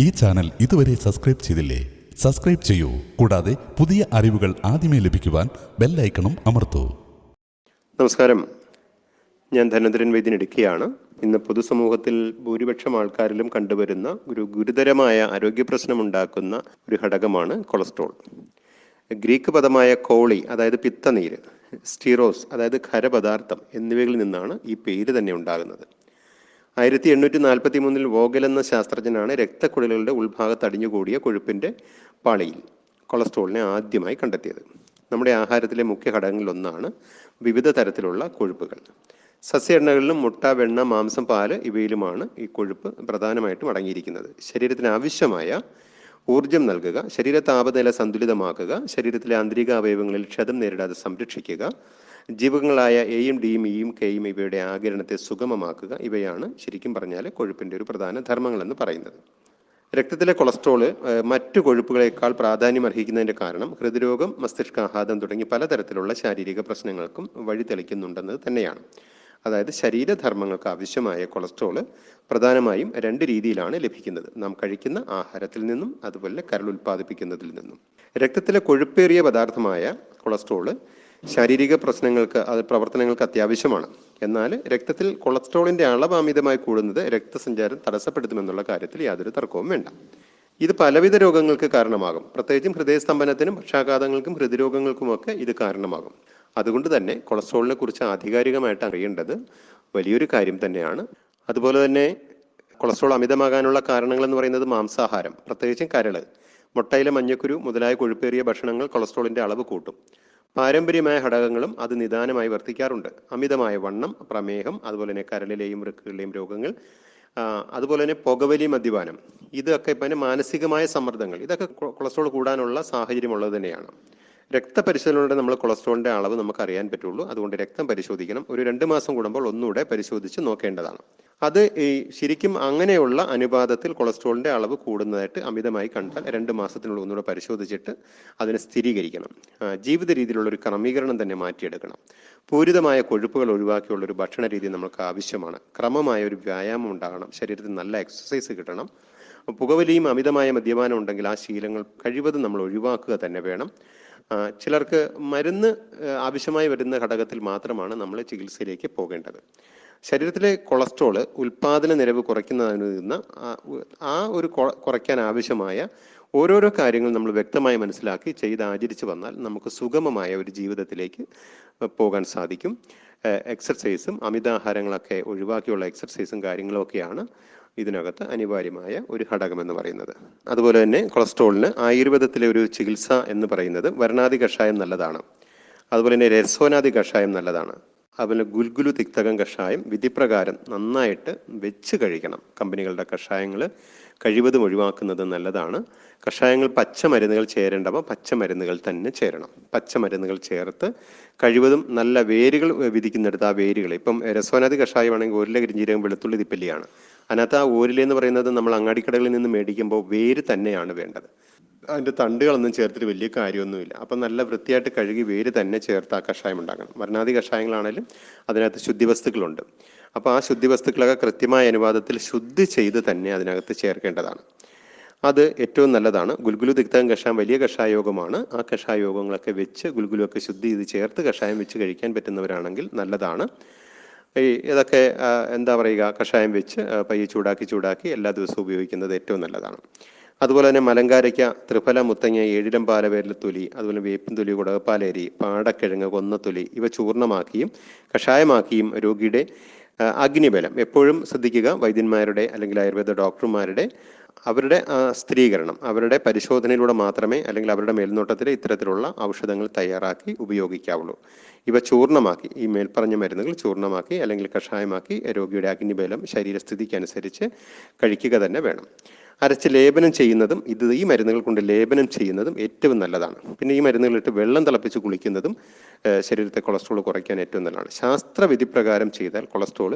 ഈ ചാനൽ ഇതുവരെ സബ്സ്ക്രൈബ് ചെയ്തില്ലേ? സബ്സ്ക്രൈബ് ചെയ്യൂ. കൂടാതെ പുതിയ അറിവുകൾ ആദ്യമേ ലഭിക്കുവാൻ ബെല്ലൈക്കണും അമർത്തൂ. നമസ്കാരം. ഞാൻ ധനന്ദ്രൻ വൈദ്യൻ ഇടുക്കിയാണ് ഇന്ന് പൊതുസമൂഹത്തിൽ ഭൂരിപക്ഷം ആൾക്കാരിലും കണ്ടുവരുന്ന ഒരു ഗുരുതരമായ ആരോഗ്യ പ്രശ്നമുണ്ടാക്കുന്ന ഒരു ഘടകമാണ് കൊളസ്ട്രോൾ. ഗ്രീക്ക് പദമായ കോളി അതായത് പിത്തനീര് സ്റ്റീറോസ് അതായത് ഖരപദാർത്ഥം എന്നിവയിൽ നിന്നാണ് ഈ പേര് തന്നെ ഉണ്ടാകുന്നത്. ആയിരത്തി എണ്ണൂറ്റി നാൽപ്പത്തി മൂന്നിൽ വോഗൽ എന്ന ശാസ്ത്രജ്ഞനാണ് രക്തക്കുഴലുകളുടെ ഉൾഭാഗത്ത് അടിഞ്ഞുകൂടിയ കൊഴുപ്പിന്റെ പാളിയിൽ കൊളസ്ട്രോളിനെ ആദ്യമായി കണ്ടെത്തിയത്. നമ്മുടെ ആഹാരത്തിലെ മുഖ്യ ഘടകങ്ങളിലൊന്നാണ് വിവിധ തരത്തിലുള്ള കൊഴുപ്പുകൾ. സസ്യ എണ്ണകളിലും മുട്ട വെണ്ണ മാംസം പാൽ ഇവയിലുമാണ് ഈ കൊഴുപ്പ് പ്രധാനമായിട്ടും അടങ്ങിയിരിക്കുന്നത്. ശരീരത്തിന് ആവശ്യമായ ഊർജം നൽകുക ശരീര താപനില സന്തുലിതമാക്കുക ശരീരത്തിലെ ആന്തരിക അവയവങ്ങളിൽ ക്ഷതം നേരിടാതെ സംരക്ഷിക്കുക ജീവകങ്ങളായ എയും ഡിയും ഇയും കെയും ഇവയുടെ ആകിരണത്തെ സുഗമമാക്കുക ഇവയാണ് ശരിക്കും പറഞ്ഞാൽ കൊഴുപ്പിന്റെ ഒരു പ്രധാന ധർമ്മങ്ങളെന്ന് പറയുന്നത്. രക്തത്തിലെ കൊളസ്ട്രോൾ ഏഹ്, മറ്റു കൊഴുപ്പുകളേക്കാൾ പ്രാധാന്യം അർഹിക്കുന്നതിന്റെ കാരണം ഹൃദ്രോഗം മസ്തിഷ്കാഘാതം തുടങ്ങി പലതരത്തിലുള്ള ശാരീരിക പ്രശ്നങ്ങൾക്കും വഴി തെളിക്കുന്നുണ്ടെന്നത് തന്നെയാണ്. അതായത് ശരീരധർമ്മങ്ങൾക്ക് ആവശ്യമായ കൊളസ്ട്രോൾ പ്രധാനമായും രണ്ട് രീതിയിലാണ് ലഭിക്കുന്നത്. നാം കഴിക്കുന്ന ആഹാരത്തിൽ നിന്നും അതുപോലെ കരൾ ഉൽപ്പാദിപ്പിക്കുന്നതിൽ നിന്നും. രക്തത്തിലെ കൊഴുപ്പേറിയ പദാർത്ഥമായ കൊളസ്ട്രോൾ ശാരീരിക പ്രശ്നങ്ങൾക്ക് അത് പ്രവർത്തനങ്ങൾക്ക് അത്യാവശ്യമാണ്. എന്നാൽ രക്തത്തിൽ കൊളസ്ട്രോളിന്റെ അളവ് അമിതമായി കൂടുന്നത് രക്തസഞ്ചാരം തടസ്സപ്പെടുത്തുമെന്നുള്ള കാര്യത്തിൽ യാതൊരു തർക്കവും വേണ്ട. ഇത് പലവിധ രോഗങ്ങൾക്ക് കാരണമാകും. പ്രത്യേകിച്ചും ഹൃദയസ്തംഭനത്തിനും പക്ഷാഘാതങ്ങൾക്കും ഹൃദ്രോഗങ്ങൾക്കുമൊക്കെ ഇത് കാരണമാകും. അതുകൊണ്ട് തന്നെ കൊളസ്ട്രോളിനെ കുറിച്ച് ആധികാരികമായിട്ട് അറിയേണ്ടത് വലിയൊരു കാര്യം തന്നെയാണ്. അതുപോലെ തന്നെ കൊളസ്ട്രോൾ അമിതമാകാനുള്ള കാരണങ്ങൾ എന്ന് പറയുന്നത് മാംസാഹാരം പ്രത്യേകിച്ചും കരൾ. മുട്ടയിലെ മഞ്ഞക്കുരു മുതലായ കൊഴുപ്പേറിയ ഭക്ഷണങ്ങൾ കൊളസ്ട്രോളിന്റെ അളവ് കൂട്ടും. പാരമ്പര്യമായ ഘടകങ്ങളും അത് നിദാനമായി വർത്തിക്കാറുണ്ട്. അമിതമായ വണ്ണം പ്രമേഹം അതുപോലെ തന്നെ കരളിലെയും വൃക്കുകളിലെയും രോഗങ്ങൾ അതുപോലെ തന്നെ പുകവലി മദ്യപാനം. ഇതൊക്കെ ഇപ്പം മാനസികമായ സമ്മർദ്ദങ്ങൾ. ഇതൊക്കെ കൊളസ്ട്രോൾ കൂടാനുള്ള സാഹചര്യമുള്ളത് തന്നെയാണ്. രക്തപരിശോധനയിലൂടെ നമ്മൾ കൊളസ്ട്രോളിന്റെ അളവ് നമുക്ക് അറിയാൻ പറ്റുള്ളൂ. അതുകൊണ്ട് രക്തം പരിശോധിക്കണം. ഒരു രണ്ട് മാസം കൂടുമ്പോൾ ഒന്നുകൂടെ പരിശോധിച്ച് നോക്കേണ്ടതാണ്. അത് ഈ ശരിക്കും അങ്ങനെയുള്ള അനുപാതത്തിൽ കൊളസ്ട്രോളിന്റെ അളവ് കൂടുന്നതായിട്ട് അമിതമായി കണ്ടാൽ രണ്ട് മാസത്തിനുള്ളിൽ ഒന്നുകൂടെ പരിശോധിച്ചിട്ട് അതിനെ സ്ഥിരീകരിക്കണം. ജീവിത രീതിയിലുള്ള ഒരു ക്രമീകരണം തന്നെ മാറ്റിയെടുക്കണം. പൂരിതമായ കൊഴുപ്പുകൾ ഒഴിവാക്കിയുള്ള ഒരു ഭക്ഷണ രീതി നമുക്ക് ആവശ്യമാണ്. ക്രമമായ ഒരു വ്യായാമം ഉണ്ടാകണം. ശരീരത്തിൽ നല്ല എക്സസൈസ് കിട്ടണം. പുകവലിയും അമിതമായ മദ്യപാനം ഉണ്ടെങ്കിൽ ആ ശീലങ്ങൾ കഴിവതും നമ്മൾ ഒഴിവാക്കുക തന്നെ വേണം. ചിലർക്ക് മരുന്ന് ആവശ്യമായി വരുന്ന ഘടകത്തിൽ മാത്രമാണ് നമ്മൾ ചികിത്സയിലേക്ക് പോകേണ്ടത്. ശരീരത്തിലെ കൊളസ്ട്രോൾ ഉൽപാദന നിരവ് കുറയ്ക്കുന്നതിന് ആ- ഒരു കുറയ്ക്കാൻ ആവശ്യമായ ഓരോരോ കാര്യങ്ങൾ നമ്മൾ വ്യക്തമായി മനസ്സിലാക്കി ചെയ്ത് ആചരിച്ചു വന്നാൽ നമുക്ക് സുഗമമായ ഒരു ജീവിതത്തിലേക്ക് പോകാൻ സാധിക്കും. എക്സർസൈസും അമിതാഹാരങ്ങളൊക്കെ ഒഴിവാക്കിയുള്ള എക്സർസൈസും കാര്യങ്ങളൊക്കെയാണ് ഇതിനകത്ത് അനിവാര്യമായ ഒരു ഘടകം എന്ന് പറയുന്നത്. അതുപോലെ തന്നെ കൊളസ്ട്രോളിന് ആയുർവേദത്തിലെ ഒരു ചികിത്സ എന്ന് പറയുന്നത് വരണാതി കഷായം നല്ലതാണ്. അതുപോലെ തന്നെ രസോനാദി കഷായം നല്ലതാണ്. അതുപോലെ ഗുൽഗുലു തിക്തകം കഷായം വിധിപ്രകാരം നന്നായിട്ട് വെച്ച് കഴിക്കണം. കമ്പനികളുടെ കഷായങ്ങൾ കഴിവതും ഒഴിവാക്കുന്നത് നല്ലതാണ്. കഷായങ്ങൾ പച്ചമരുന്നുകൾ ചേരേണ്ടവ പച്ചമരുന്നുകൾ തന്നെ ചേരണം. പച്ചമരുന്നുകൾ ചേർത്ത് കഴിവതും നല്ല വേരുകൾ വിധിക്കുന്നിടത്ത് ആ വേരുകൾ ഇപ്പം രസോനാദി കഷായമാണെങ്കിൽ ഓരിലെ കരിഞ്ചീരകം വെളുത്തുള്ളി തിപ്പല്ലിയാണ്. അതിനകത്ത് ആ ഓരിലെന്ന് പറയുന്നത് നമ്മൾ അങ്ങാടിക്കടകളിൽ നിന്ന് മേടിക്കുമ്പോൾ വേര് തന്നെയാണ് വേണ്ടത്. അതിന്റെ തണ്ടുകളൊന്നും ചേർത്തിട്ട് വലിയ കാര്യമൊന്നുമില്ല. അപ്പം നല്ല വൃത്തിയായിട്ട് കഴുകി വേര് തന്നെ ചേർത്ത് ആ കഷായം ഉണ്ടാക്കണം. മരണാദി കഷായങ്ങളാണെങ്കിലും അതിനകത്ത് ശുദ്ധിവസ്തുക്കളുണ്ട്. അപ്പോൾ ആ ശുദ്ധിവസ്തുക്കളൊക്കെ കൃത്യമായ അനുവാദത്തിൽ ശുദ്ധി ചെയ്ത് തന്നെ അതിനകത്ത് ചേർക്കേണ്ടതാണ്. അത് ഏറ്റവും നല്ലതാണ്. ഗുൽഗുലു തിക്തകം കഷായം വലിയ കഷായോഗമാണ് ആ കഷായോഗങ്ങളൊക്കെ വെച്ച് ഗുൽഗുലുവൊക്കെ ശുദ്ധി ചെയ്ത് ചേർത്ത് കഷായം വെച്ച് കഴിക്കാൻ പറ്റുന്നവരാണെങ്കിൽ നല്ലതാണ്. ഈ ഇതൊക്കെ എന്താ പറയുക കഷായം വെച്ച് പയ്യെ ചൂടാക്കി ചൂടാക്കി എല്ലാ ദിവസവും ഉപയോഗിക്കുന്നത് ഏറ്റവും നല്ലതാണ്. അതുപോലെ തന്നെ മലങ്കാരയ്ക്ക ത്രിഫല മുത്തങ്ങ ഏഴിലം പാലവേരൽ തൊലി അതുപോലെ വേപ്പിൻ തൊലി കുടകപ്പാലേരി പാടക്കിഴങ്ങ് കൊന്നത്തൊലി ഇവ ചൂർണമാക്കിയും കഷായമാക്കിയും രോഗിയുടെ അഗ്നിബലം. എപ്പോഴും ശ്രദ്ധിക്കുക വൈദ്യന്മാരുടെ അല്ലെങ്കിൽ ആയുർവേദ ഡോക്ടർമാരുടെ അവരുടെ സ്ഥിരീകരണം അവരുടെ പരിശോധനയിലൂടെ മാത്രമേ അല്ലെങ്കിൽ അവരുടെ മേൽനോട്ടത്തിൽ ഇത്തരത്തിലുള്ള ഔഷധങ്ങൾ തയ്യാറാക്കി ഉപയോഗിക്കാവുള്ളൂ. ഇവ ചൂർണമാക്കി ഈ മേൽപ്പറഞ്ഞ മരുന്നുകൾ ചൂർണമാക്കി അല്ലെങ്കിൽ കഷായമാക്കി രോഗിയുടെ അഗ്നിബലം ശരീരസ്ഥിതിക്ക് അനുസരിച്ച് കഴിക്കുക തന്നെ വേണം. അരച്ച് ലേപനം ചെയ്യുന്നതും ഇത് ഈ മരുന്നുകൾ കൊണ്ട് ലേപനം ചെയ്യുന്നതും ഏറ്റവും നല്ലതാണ്. പിന്നെ ഈ മരുന്നുകളിട്ട് വെള്ളം തിളപ്പിച്ച് കുളിക്കുന്നതും ശരീരത്തെ കൊളസ്ട്രോൾ കുറയ്ക്കാൻ ഏറ്റവും നല്ലതാണ്. ശാസ്ത്രവിധി പ്രകാരം ചെയ്താൽ കൊളസ്ട്രോൾ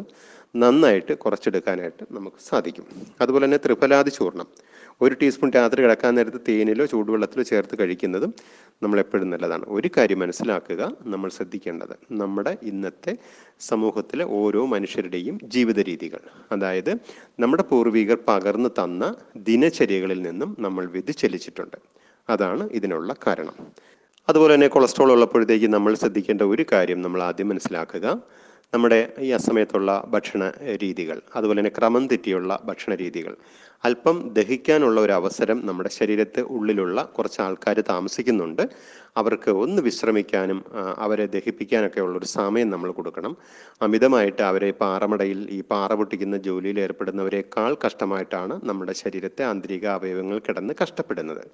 നന്നായിട്ട് കുറച്ചെടുക്കാനായിട്ട് നമുക്ക് സാധിക്കും. അതുപോലെ തന്നെ ത്രിഫലാദി ചൂർണം ഒരു ടീസ്പൂൺ രാത്രി കിടക്കാൻ നേരത്ത് തേനിലോ ചൂടുവെള്ളത്തിലോ ചേർത്ത് കഴിക്കുന്നതും നമ്മൾ എപ്പോഴും നല്ലതാണ്. ഒരു കാര്യം മനസ്സിലാക്കുക നമ്മൾ ശ്രദ്ധിക്കേണ്ടത് നമ്മുടെ ഇന്നത്തെ സമൂഹത്തിലെ ഓരോ മനുഷ്യരുടെയും ജീവിത രീതികൾ. അതായത് നമ്മുടെ പൂർവികർ പകർന്നു തന്ന ദിനചര്യകളിൽ നിന്നും നമ്മൾ വ്യതിചലിച്ചിട്ടുണ്ട്. അതാണ് ഇതിനുള്ള കാരണം. അതുപോലെ തന്നെ കൊളസ്ട്രോൾ ഉള്ളപ്പോഴത്തേക്ക് നമ്മൾ ശ്രദ്ധിക്കേണ്ട ഒരു കാര്യം നമ്മൾ ആദ്യം മനസ്സിലാക്കുക നമ്മുടെ ഈ അസമയത്തുള്ള ഭക്ഷണ രീതികൾ അതുപോലെ തന്നെ ക്രമം തെറ്റിയുള്ള ഭക്ഷണ രീതികൾ. അല്പം ദഹിക്കാനുള്ള ഒരു അവസരം നമ്മുടെ ശരീരത്തെ ഉള്ളിലുള്ള കുറച്ച് ആൾക്കാർ താമസിക്കുന്നുണ്ട്. അവർക്ക് ഒന്ന് വിശ്രമിക്കാനും അവരെ ദഹിപ്പിക്കാനൊക്കെ ഉള്ളൊരു സമയം നമ്മൾ കൊടുക്കണം. അമിതമായിട്ട് അവരെ പാറമടയിൽ ഈ പാറ പൊട്ടിക്കുന്ന ജോലിയിൽ ഏർപ്പെടുന്നവരെക്കാൾ കഷ്ടമായിട്ടാണ് നമ്മുടെ ശരീരത്തെ ആന്തരിക അവയവങ്ങൾ കിടന്ന് കഷ്ടപ്പെടുന്നത്.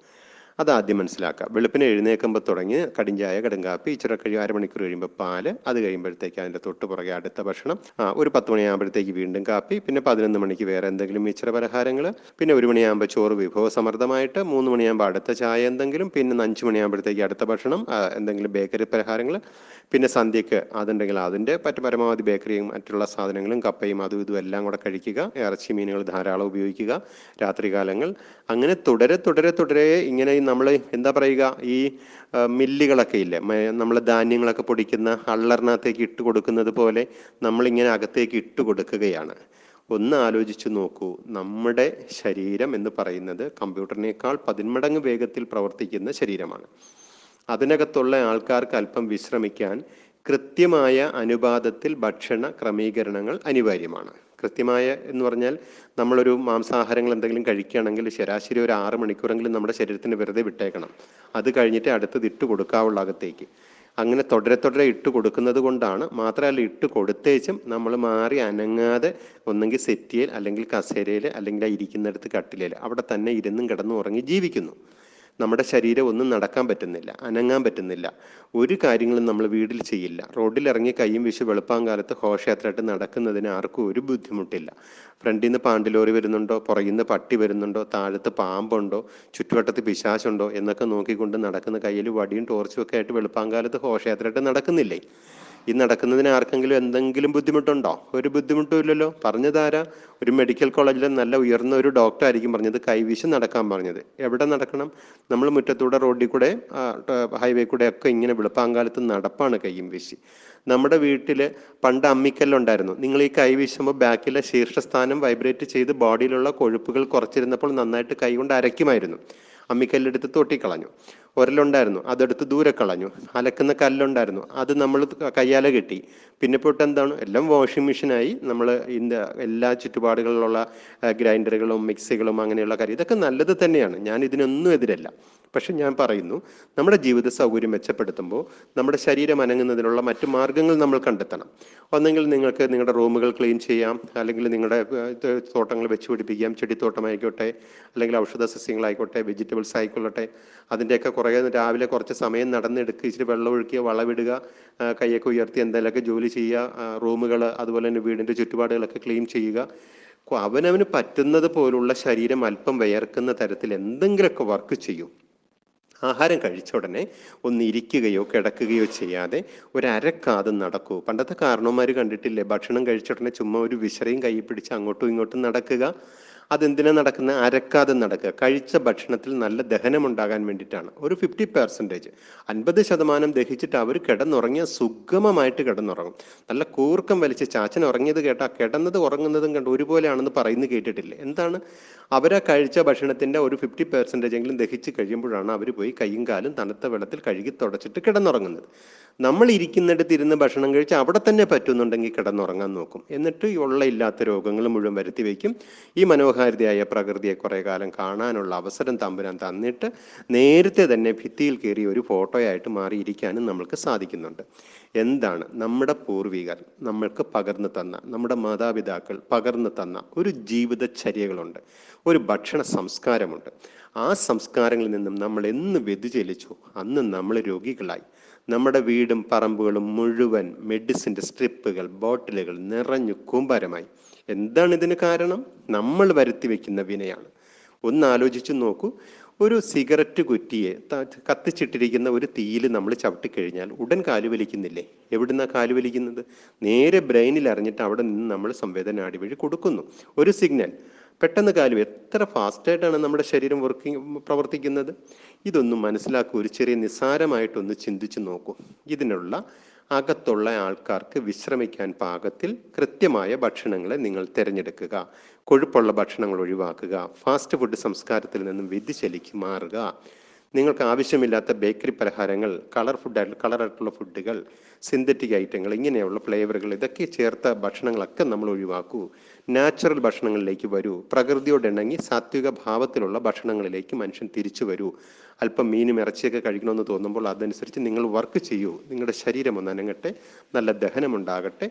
അതാദ്യം മനസ്സിലാക്കുക വെളുപ്പിന് എഴുന്നേൽക്കുമ്പോൾ തുടങ്ങി കടിഞ്ചായ കടുങ്കാപ്പി ഇച്ചിരി കഴിയും അരമണിക്കൂർ കഴിയുമ്പോൾ പാൽ അത് കഴിയുമ്പോഴത്തേക്ക് അതിന്റെ തൊട്ട് പുറകെ അടുത്ത ഭക്ഷണം ഒരു പത്ത് മണിയാകുമ്പോഴത്തേക്ക് വീണ്ടും കാപ്പി പിന്നെ പതിനൊന്ന് മണിക്ക് വേറെ എന്തെങ്കിലും ഇച്ചിരി പലഹാരങ്ങൾ പിന്നെ ഒരു മണിയാകുമ്പോൾ ചോറ് വിഭവസമൃദ്ധമായിട്ട് മൂന്ന് മണിയാകുമ്പോൾ അടുത്ത ചായ എന്തെങ്കിലും പിന്നെ അഞ്ച് മണിയാകുമ്പോഴത്തേക്ക് അടുത്ത ഭക്ഷണം എന്തെങ്കിലും ബേക്കറി പലഹാരങ്ങൾ പിന്നെ സന്ധ്യക്ക് അതുണ്ടെങ്കിൽ അതിന്റെ പറ്റ പരമാവധി ബേക്കറിയും മറ്റുള്ള സാധനങ്ങളും കപ്പയും അതും ഇതും എല്ലാം കൂടെ കഴിക്കുക ഇറച്ചി മീനുകൾ ധാരാളം ഉപയോഗിക്കുക രാത്രികാലങ്ങൾ. അങ്ങനെ തുടരെ തുടരെ തുടരെ ഇങ്ങനെ നമ്മൾ എന്താ പറയുക ഈ മില്ലുകളൊക്കെ ഇല്ലേ? നമ്മൾ ധാന്യങ്ങളൊക്കെ പൊടിക്കുന്ന അള്ളറിനകത്തേക്ക് ഇട്ട് കൊടുക്കുന്നത് പോലെ നമ്മളിങ്ങനെ അകത്തേക്ക് ഇട്ട് കൊടുക്കുകയാണ്. ഒന്ന് ആലോചിച്ച് നോക്കൂ. നമ്മുടെ ശരീരം എന്ന് പറയുന്നത് കമ്പ്യൂട്ടറിനേക്കാൾ പതിന്മടങ്ങ് വേഗത്തിൽ പ്രവർത്തിക്കുന്ന ശരീരമാണ്. അതിനകത്തുള്ള ആൾക്കാർക്ക് അല്പം വിശ്രമിക്കാൻ കൃത്യമായ അനുപാതത്തിൽ ഭക്ഷണ ക്രമീകരണങ്ങൾ അനിവാര്യമാണ്. കൃത്യമായ എന്ന് പറഞ്ഞാൽ നമ്മളൊരു മാംസാഹാരങ്ങൾ എന്തെങ്കിലും കഴിക്കുകയാണെങ്കിൽ ശരാശരി ഒരു ആറ് മണിക്കൂറെങ്കിലും നമ്മുടെ ശരീരത്തിന് വെറുതെ വിട്ടേക്കണം. അത് കഴിഞ്ഞിട്ട് അടുത്തത് ഇട്ട് കൊടുക്കാവുള്ള അകത്തേക്ക്. അങ്ങനെ തുടരെ തുടരെ ഇട്ട് കൊടുക്കുന്നത് കൊണ്ടാണ് മാത്രമല്ല ഇട്ട് കൊടുത്തേച്ചും നമ്മൾ മാറി അനങ്ങാതെ ഒന്നെങ്കിൽ സെറ്റിയിൽ അല്ലെങ്കിൽ കസേരയിൽ അല്ലെങ്കിൽ ഇരിക്കുന്നിടത്ത് കട്ടിലേൽ അവിടെ തന്നെ ഇരുന്നും കിടന്നും ഉറങ്ങി ജീവിക്കുന്നു. നമ്മുടെ ശരീരം ഒന്നും നടക്കാൻ പറ്റുന്നില്ല അനങ്ങാൻ പറ്റുന്നില്ല. ഒരു കാര്യങ്ങളും നമ്മൾ വീട്ടിൽ ചെയ്യില്ല. റോഡിൽ ഇറങ്ങി കയ്യും വീശി വെളുപ്പാങ്കാലത്ത് ഘോഷയാത്രയായിട്ട് നടക്കുന്നതിന് ആർക്കും ഒരു ബുദ്ധിമുട്ടില്ല. ഫ്രണ്ടിൽ നിന്ന് പാണ്ടിലോറി വരുന്നുണ്ടോ? പുറകിൽ നിന്ന് പട്ടി വരുന്നുണ്ടോ? താഴത്ത് പാമ്പുണ്ടോ? ചുറ്റുവട്ടത്ത് പിശാശുണ്ടോ? എന്നൊക്കെ നോക്കിക്കൊണ്ട് നടക്കുന്ന കയ്യിൽ വടിയും ടോർച്ചും ഒക്കെ ആയിട്ട് വെളുപ്പാങ്കാലത്ത് ഘോഷയാത്രയായിട്ട് നടക്കുന്നില്ലേ? ഈ നടക്കുന്നതിന് ആർക്കെങ്കിലും എന്തെങ്കിലും ബുദ്ധിമുട്ടുണ്ടോ? ഒരു ബുദ്ധിമുട്ടും ഇല്ലല്ലോ. പറഞ്ഞതാരാ? ഒരു മെഡിക്കൽ കോളേജിലെ നല്ല ഉയർന്ന ഒരു ഡോക്ടർ ആയിരിക്കും പറഞ്ഞത്. കൈവീശി നടക്കാൻ പറഞ്ഞത്. എവിടെ നടക്കണം? നമ്മൾ മുറ്റത്തൂടെ റോഡിൽ കൂടെ ഹൈവേ കൂടെ ഒക്കെ ഇങ്ങനെ വെളുപ്പാങ്കാലത്ത് നടപ്പാണ് കൈയും വീശി. നമ്മുടെ വീട്ടിൽ പണ്ട് അമ്മിക്കല്ലുണ്ടായിരുന്നു. നിങ്ങൾ ഈ കൈ വീശുമ്പോൾ ബാക്കിലെ ശീർഷസ്ഥാനം വൈബ്രേറ്റ് ചെയ്ത് ബോഡിയിലുള്ള കൊഴുപ്പുകൾ കുറച്ചിരുന്നപ്പോൾ നന്നായിട്ട് കൈ കൊണ്ട് അരയ്ക്കുമായിരുന്നു. അമ്മിക്കല്ലെടുത്ത് തൊട്ടിക്കളഞ്ഞു. ഒരലുണ്ടായിരുന്നു അതെടുത്ത് ദൂരെ കളഞ്ഞു. അലക്കുന്ന കല്ലുണ്ടായിരുന്നു. അത് നമ്മൾ കയ്യാല കെട്ടി. പിന്നെ പോയിട്ട് എന്താണ്? എല്ലാം വാഷിംഗ് മെഷീനായി നമ്മൾ ഇതിന്റെ എല്ലാ ചുറ്റുപാടുകളിലുള്ള ഗ്രൈൻഡറുകളും മിക്സികളും അങ്ങനെയുള്ള കാര്യം. ഇതൊക്കെ നല്ലത് തന്നെയാണ്. ഞാൻ ഇതിനൊന്നും എതിരല്ല. പക്ഷെ ഞാൻ പറയുന്നു നമ്മുടെ ജീവിത സൗകര്യം മെച്ചപ്പെടുത്തുമ്പോൾ നമ്മുടെ ശരീരം അനങ്ങുന്നതിനുള്ള മറ്റു മാർഗങ്ങൾ നമ്മൾ കണ്ടെത്തണം. ഒന്നെങ്കിൽ നിങ്ങൾക്ക് നിങ്ങളുടെ റൂമുകൾ ക്ലീൻ ചെയ്യാം. അല്ലെങ്കിൽ നിങ്ങളുടെ തോട്ടങ്ങൾ വെച്ച് പിടിപ്പിക്കാം. ചെടിത്തോട്ടമായിക്കോട്ടെ അല്ലെങ്കിൽ ഔഷധ സസ്യങ്ങളായിക്കോട്ടെ വെജിറ്റബിൾസ് ആയിക്കൊള്ളട്ടെ അതിന്റെയൊക്കെ കുറേ രാവിലെ കുറച്ച് സമയം നടന്നെടുക്കുക ഇച്ചിരി വെള്ളം ഒഴുക്കിയ വളവിടുക കൈയൊക്കെ ഉയർത്തി എന്തെങ്കിലുമൊക്കെ ജോലി ചെയ്യുക റൂമുകൾ അതുപോലെ തന്നെ വീടിന്റെ ചുറ്റുപാടുകളൊക്കെ ക്ലീൻ ചെയ്യുക. അവനവന് പറ്റുന്നത് പോലുള്ള ശരീരം അല്പം വിയർക്കുന്ന തരത്തിൽ എന്തെങ്കിലുമൊക്കെ വർക്ക് ചെയ്യും. ആഹാരം കഴിച്ച ഉടനെ ഒന്ന് ഇരിക്കുകയോ കിടക്കുകയോ ചെയ്യാതെ ഒരു നടക്കൂ. പണ്ടത്തെ കാരണവന്മാർ കണ്ടിട്ടില്ലേ? ഭക്ഷണം കഴിച്ച ഉടനെ ചുമ്മാ ഒരു വിശറയും കൈ പിടിച്ച് അങ്ങോട്ടും ഇങ്ങോട്ടും നടക്കുക. അതെന്തിനാ നടക്കുന്നത് അരക്കാതെ നടക്കുക. കഴിച്ച ഭക്ഷണത്തിൽ നല്ല ദഹനം ഉണ്ടാകാൻ വേണ്ടിയിട്ടാണ്. ഒരു ഫിഫ്റ്റി പെർസെന്റേജ് അൻപത് ശതമാനം ദഹിച്ചിട്ട് അവർ കിടന്നുറങ്ങിയ സുഗമമായിട്ട് കിടന്നുറങ്ങും. നല്ല കൂർക്കം വലിച്ച് ചാച്ചൻ ഉറങ്ങിയത് കേട്ടാ കിടന്നത് ഉറങ്ങുന്നതും കണ്ട് ഒരുപോലെയാണെന്ന് പറയുന്നത് കേട്ടിട്ടില്ല? എന്താണ്? അവരാ കഴിച്ച ഭക്ഷണത്തിന്റെ ഒരു ഫിഫ്റ്റി പെർസെന്റേജ് എങ്കിലും ദഹിച്ച് കഴിയുമ്പോഴാണ് അവർ പോയി കൈയും കാലും തണുത്ത വെള്ളത്തിൽ കഴുകി തുടച്ചിട്ട് കിടന്നുറങ്ങുന്നത്. നമ്മൾ ഇരിക്കുന്നിടത്ത് ഇരുന്ന് ഭക്ഷണം കഴിച്ച് അവിടെ തന്നെ പറ്റുന്നുണ്ടെങ്കിൽ കിടന്നുറങ്ങാൻ നോക്കും. എന്നിട്ട് ഉള്ള ഇല്ലാത്ത രോഗങ്ങൾ മുഴുവൻ വരുത്തി വയ്ക്കും. ഈ മനോഹാരിതയായ പ്രകൃതിയെ കുറേ കാലം കാണാനുള്ള അവസരം തമ്പുരാൻ തന്നിട്ട് നേരത്തെ തന്നെ ഭിത്തിയിൽ കയറി ഒരു ഫോട്ടോയായിട്ട് മാറിയിരിക്കാനും നമ്മൾക്ക് സാധിക്കുന്നുണ്ട്. എന്താണ്? നമ്മുടെ പൂർവികർ നമ്മൾക്ക് പകർന്നു തന്ന നമ്മുടെ മാതാപിതാക്കൾ പകർന്നു തന്ന ഒരു ജീവിതചര്യകളുണ്ട്. ഒരു ഭക്ഷണ സംസ്കാരമുണ്ട്. ആ സംസ്കാരങ്ങളിൽ നിന്നും നമ്മൾ എന്ന് വ്യതിചലിച്ചു അന്ന് നമ്മൾ രോഗികളായി. നമ്മുടെ വീടും പറമ്പുകളും മുഴുവൻ മെഡിസിന്റെ സ്ട്രിപ്പുകൾ ബോട്ടിലുകൾ നിറഞ്ഞു കൂമ്പാരമായി. എന്താണ് ഇതിന് കാരണം? നമ്മൾ വരുത്തി വെക്കുന്ന വിനയാണ്. ഒന്ന് ആലോചിച്ചു നോക്കൂ. ഒരു സിഗരറ്റ് കുറ്റിയെ കത്തിച്ചിട്ടിരിക്കുന്ന ഒരു തീയിൽ നമ്മൾ ചവിട്ടിക്കഴിഞ്ഞാൽ ഉടൻ കാലുവലിക്കുന്നില്ലേ എവിടുന്നാ കാലുവലിക്കുന്നത് നേരെ ബ്രെയിനിൽ അറിഞ്ഞിട്ട് അവിടെ നിന്ന് നമ്മൾ സംവേദന അടിവഴി വഴി കൊടുക്കുന്നു. ഒരു സിഗ്നൽ. പെട്ടെന്ന് കാലും എത്ര ഫാസ്റ്റായിട്ടാണ് നമ്മുടെ ശരീരം വർക്കിംഗ് പ്രവർത്തിക്കുന്നത്? ഇതൊന്നും മനസ്സിലാക്കുക ഒരു ചെറിയ നിസ്സാരമായിട്ടൊന്ന് ചിന്തിച്ചു നോക്കൂ. ഇതിനുള്ള അകത്തുള്ള ആൾക്കാർക്ക് വിശ്രമിക്കാൻ പാകത്തിൽ കൃത്യമായ ഭക്ഷണങ്ങളെ നിങ്ങൾ തിരഞ്ഞെടുക്കുക. കൊഴുപ്പുള്ള ഭക്ഷണങ്ങൾ ഒഴിവാക്കുക. ഫാസ്റ്റ് ഫുഡ് സംസ്കാരത്തിൽ നിന്നും വ്യതിചലിക്ക് മാറുക. നിങ്ങൾക്ക് ആവശ്യമില്ലാത്ത ബേക്കറി പലഹാരങ്ങൾ കളർ ഫുഡ് കളറായിട്ടുള്ള ഫുഡുകൾ സിന്തറ്റിക് ഐറ്റങ്ങൾ ഇങ്ങനെയുള്ള ഫ്ലേവറുകൾ ഇതൊക്കെ ചേർത്ത ഭക്ഷണങ്ങളൊക്കെ നമ്മൾ ഒഴിവാക്കൂ. നാച്ചുറൽ ഭക്ഷണങ്ങളിലേക്ക് വരൂ. പ്രകൃതിയോട് ഇണങ്ങി സാത്വിക ഭാവത്തിലുള്ള ഭക്ഷണങ്ങളിലേക്ക് മനുഷ്യൻ തിരിച്ചു വരൂ. അല്പം മീനും ഇറച്ചിയൊക്കെ കഴിക്കണമെന്ന് തോന്നുമ്പോൾ അതനുസരിച്ച് നിങ്ങൾ വർക്ക് ചെയ്യൂ. നിങ്ങളുടെ ശരീരം ഒന്ന് അനങ്ങട്ടെ നല്ല ദഹനമുണ്ടാകട്ടെ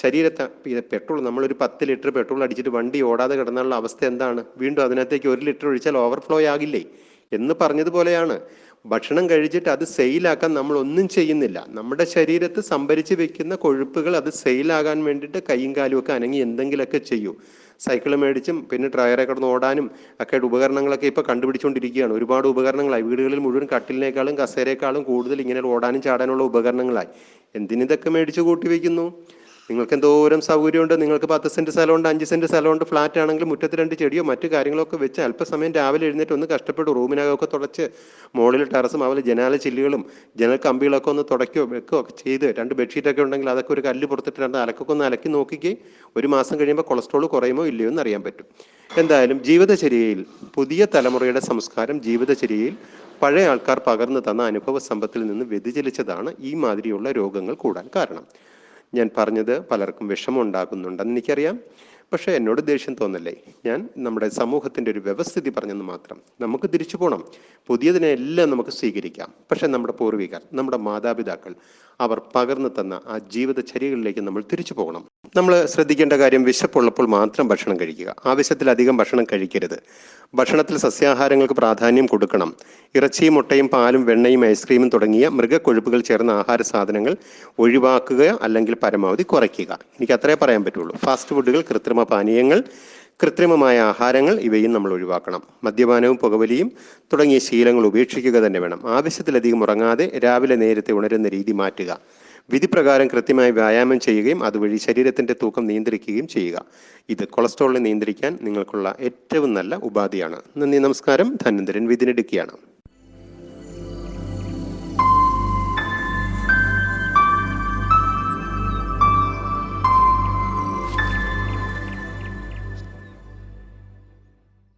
ശരീരത്തെ പെട്രോൾ നമ്മളൊരു പത്ത് ലിറ്റർ പെട്രോൾ അടിച്ചിട്ട് വണ്ടി ഓടാതെ കിടന്നുള്ള അവസ്ഥ എന്താണ്? വീണ്ടും അതിനകത്തേക്ക് ഒരു ലിറ്റർ ഒഴിച്ചാൽ ഓവർഫ്ലോ ആകില്ലേ? എന്ന് പറഞ്ഞതുപോലെയാണ്. ഭക്ഷണം കഴിച്ചിട്ട് അത് സെയിലാക്കാൻ നമ്മൾ ഒന്നും ചെയ്യുന്നില്ല. നമ്മുടെ ശരീരത്ത് സംഭരിച്ച് വെക്കുന്ന കൊഴുപ്പുകൾ അത് സെയിലാകാൻ വേണ്ടിയിട്ട് കൈയും കാലും ഒക്കെ അനങ്ങി എന്തെങ്കിലുമൊക്കെ ചെയ്യൂ. സൈക്കിൾ മേടിച്ചും പിന്നെ ടയറെ കിടന്ന് ഓടാനും ഒക്കെ ഉപകരണങ്ങളൊക്കെ ഇപ്പോൾ കണ്ടുപിടിച്ചുകൊണ്ടിരിക്കുകയാണ് ഒരുപാട് ഉപകരണങ്ങളായി. വീടുകളിൽ മുഴുവൻ കട്ടിലിനേക്കാളും കസേരയേക്കാളും കൂടുതൽ ഇങ്ങനെ ഓടാനും ചാടാനുള്ള ഉപകരണങ്ങളായി. എന്തിനിതൊക്കെ മേടിച്ച് കൂട്ടി വയ്ക്കുന്നു നിങ്ങൾക്ക് എന്തോരം സൗകര്യമുണ്ട്. നിങ്ങൾക്ക് പത്ത് സെന്റ് സ്ഥലമുണ്ട് അഞ്ച് സെന്റ് സ്ഥലമുണ്ട് ഫ്ലാറ്റ് ആണെങ്കിൽ മുറ്റത്ത് രണ്ട് ചെടിയോ മറ്റു കാര്യങ്ങളൊക്കെ വെച്ച് അല്പസമയം രാവിലെ എഴുന്നേറ്റ് ഒന്ന് കഷ്ടപ്പെട്ട് റൂമിനകമൊക്കെ തുടച്ച് മുകളിൽ ടെറസും അതുപോലെ ജനാല ചില്ലുകളും ജനൽ കമ്പികളൊക്കെ ഒന്ന് തുടയ്ക്കുകയോ വെക്കുകയോ ഒക്കെ ചെയ്ത് രണ്ട് ബെഡ്ഷീറ്റൊക്കെ ഉണ്ടെങ്കിൽ അതൊക്കെ ഒരു കല്ല് പുറത്തിട്ട് രണ്ട് അലക്കൊക്കെ ഒന്ന് അലക്കി നോക്കിക്കേ ഒരു മാസം കഴിയുമ്പോൾ കൊളസ്ട്രോൾ കുറയുമോ ഇല്ലയോ എന്ന് അറിയാൻ പറ്റും. എന്തായാലും ജീവിതചര്യയിൽ പുതിയ തലമുറയുടെ സംസ്കാരം ജീവിതചര്യയിൽ പഴയ ആൾക്കാർ പകർന്നു തന്ന അനുഭവ സമ്പത്തിൽ നിന്ന് വ്യതിചലിച്ചതാണ് ഈ മാതിരിയുള്ള രോഗങ്ങൾ കൂടാൻ കാരണം. ഞാൻ പറഞ്ഞത് പലർക്കും വിഷമം ഉണ്ടാക്കുന്നുണ്ടെന്ന് എനിക്കറിയാം. പക്ഷേ എന്നോട് ദേഷ്യം തോന്നല്ലേ? ഞാൻ നമ്മുടെ സമൂഹത്തിന്റെ ഒരു വ്യവസ്ഥിതി പറഞ്ഞെന്ന് മാത്രം. നമുക്ക് തിരിച്ചു പോകണം പുതിയതിനെ എല്ലാം നമുക്ക് സ്വീകരിക്കാം. പക്ഷേ നമ്മുടെ പൂർവികർ നമ്മുടെ മാതാപിതാക്കൾ അവർ പകർന്നു തന്ന ആ ജീവിത ജീവിതചര്യകളിലേക്ക് നമ്മൾ തിരിച്ചു പോകണം. നമ്മൾ ശ്രദ്ധിക്കേണ്ട കാര്യം വിശപ്പുള്ളപ്പോൾ മാത്രം ഭക്ഷണം കഴിക്കുക. ആവശ്യത്തിലധികം ഭക്ഷണം കഴിക്കരുത്. ഭക്ഷണത്തിൽ സസ്യാഹാരങ്ങൾക്ക് പ്രാധാന്യം കൊടുക്കണം. ഇറച്ചിയും മുട്ടയും പാലും വെണ്ണയും ഐസ്ക്രീമും തുടങ്ങിയ മൃഗക്കൊഴുപ്പുകൾ ചേർന്ന ആഹാര സാധനങ്ങൾ ഒഴിവാക്കുക അല്ലെങ്കിൽ പരമാവധി കുറയ്ക്കുക. എനിക്ക് അത്രേ പറയാൻ പറ്റുള്ളൂ. ഫാസ്റ്റ് ഫുഡുകൾ കൃത്രിമ പാനീയങ്ങൾ കൃത്രിമമായ ആഹാരങ്ങൾ ഇവയും നമ്മൾ ഒഴിവാക്കണം. മദ്യപാനവും പുകവലിയും തുടങ്ങിയ ശീലങ്ങൾ ഉപേക്ഷിക്കുക തന്നെ വേണം. ആവശ്യത്തിലധികം ഉറങ്ങാതെ രാവിലെ നേരത്തെ ഉണരുന്ന രീതി മാറ്റുക. വിധിപ്രകാരം കൃത്യമായി വ്യായാമം ചെയ്യുകയും അതുവഴി ശരീരത്തിന്റെ തൂക്കം നിയന്ത്രിക്കുകയും ചെയ്യുക. ഇത് കൊളസ്ട്രോളിനെ നിയന്ത്രിക്കാൻ നിങ്ങൾക്കുള്ള ഏറ്റവും നല്ല ഉപാധിയാണ്. നന്ദി നമസ്കാരം. ധന്വന്തരൻ വിധിനെടുക്കുകയാണ്.